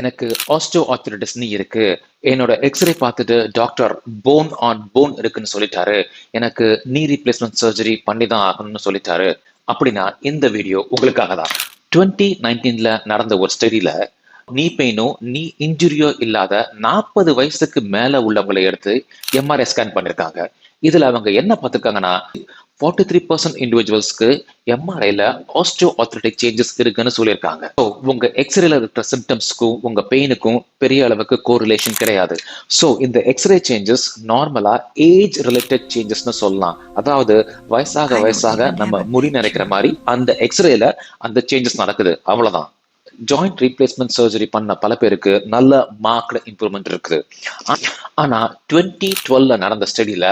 எனக்கு ஆஸ்டோ ஆர்த்திரிட்டிஸ் நீ இருக்கு. என்னோட எக்ஸ்ரே பார்த்துட்டு டாக்டர் போன் ஆன் போன் இருக்குன்னு சொல்லிட்டாரு. எனக்கு நீ ரீப்ளேஸ்மெண்ட் சர்ஜரி பண்ணி தான் ஆகணும்னு சொல்லிட்டாரு. அப்படின்னா இந்த வீடியோ உங்களுக்காக தான். டுவெண்ட்டி நைன்டீன்ல நடந்த ஒரு ஸ்டடியில நீ பெயினோ நீ இன்ஜுரியோ இல்லாத நாற்பது வயசுக்கு மேல உள்ளவங்களை எடுத்து எம்ஆர்ஐ ஸ்கேன் பண்ணிருக்காங்க. இதுல அவங்க என்ன பார்த்துருக்காங்கன்னா ஃபார்ட்டி த்ரீ பர்சன்ட் இண்டிவிஜுவல்ஸ்க்கு எம்ஆர்ஐல ஆஸ்டியோ ஆர்த்ரட்டிக் சேஞ்சஸ் இருக்குன்னு சொல்லியிருக்காங்க. ஸோ உங்க எக்ஸ்ரேல இருக்கிற சிம்டம்ஸ்க்கும் உங்க பெயினுக்கும் பெரிய அளவுக்கு கோரிலேஷன் கிடையாது. ஸோ இந்த எக்ஸ்ரே சேஞ்சஸ் நார்மலா ஏஜ் ரிலேட்டட் சேஞ்சஸ்னு சொல்லலாம். அதாவது வயசாக வயசாக நம்ம முடி நிறைக்கிற மாதிரி அந்த எக்ஸ்ரேல அந்த சேஞ்சஸ் நடக்குது. அவ்வளவுதான். ஜாயிண்ட் ரீப்ளேஸ்மெண்ட் சர்ஜரி பண்ண பல பேருக்கு நல்ல மார்க்டு இம்ப்ரூவ்மெண்ட் இருக்குது. ஆனால் டுவெண்ட்டி டுவெல்ல நடந்த ஸ்டடியில்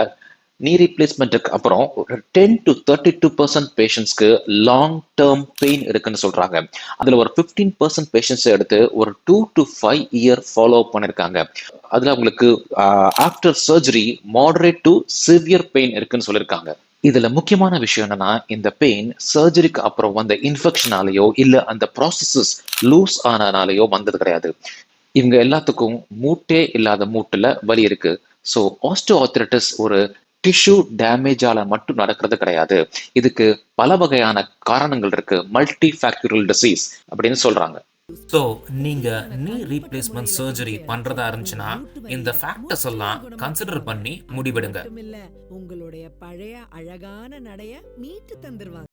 நீ ரீப்ளேஸ்மெண்ட்டுக்கு அப்புறம் ஒரு ten to thirty two percent பேஷண்ட்ஸ்க்கு லாங் டேர்ம் பெயின் இருக்குன்னு சொல்றாங்க. அதுல ஒரு ஃபிஃப்டீன் பர்சன்ட் பேஷண்ட்ஸ் எடுத்து ஒரு two to five year follow பண்ணிருக்காங்க. அதுல அவங்களுக்கு after surgery moderate to severe pain இருக்குன்னு சொல்லியிருக்காங்க இதுல முக்கியமான விஷயம் என்னன்னா இந்த பெயின் சர்ஜரிக்கு அப்புறம் வந்த இன்ஃபெக்ஷனாலேயோ இல்ல அந்த ப்ராசஸஸ் லூஸ் ஆனனாலேயோ வந்தது கிடையாது. இவங்க எல்லாத்துக்கும் மூட்டே இல்லாத மூட்டுல வலி இருக்கு. ஸோ ஆஸ்டோஆர்த்ரைட்டிஸ் ஒரு டிஷ்யூ டேமேஜால மட்டும் நடக்கிறது கிடையாது. இதுக்கு பல வகையான காரணங்கள் இருக்கு. மல்டி ஃபேக்டரல் டிசீஸ் அப்படின்னு சொல்றாங்க. ஸோ நீங்க நீ ரீப்ளேஸ்மெண்ட் சர்ஜரி பண்றதா இருந்துச்சுன்னா இந்த ஃபேக்டர்ஸ் எல்லாம் கன்சிடர் பண்ணி முடிவெடுங்க. உங்களுடைய பழைய அழகான நடைய மீட்டு தந்துருவாங்க.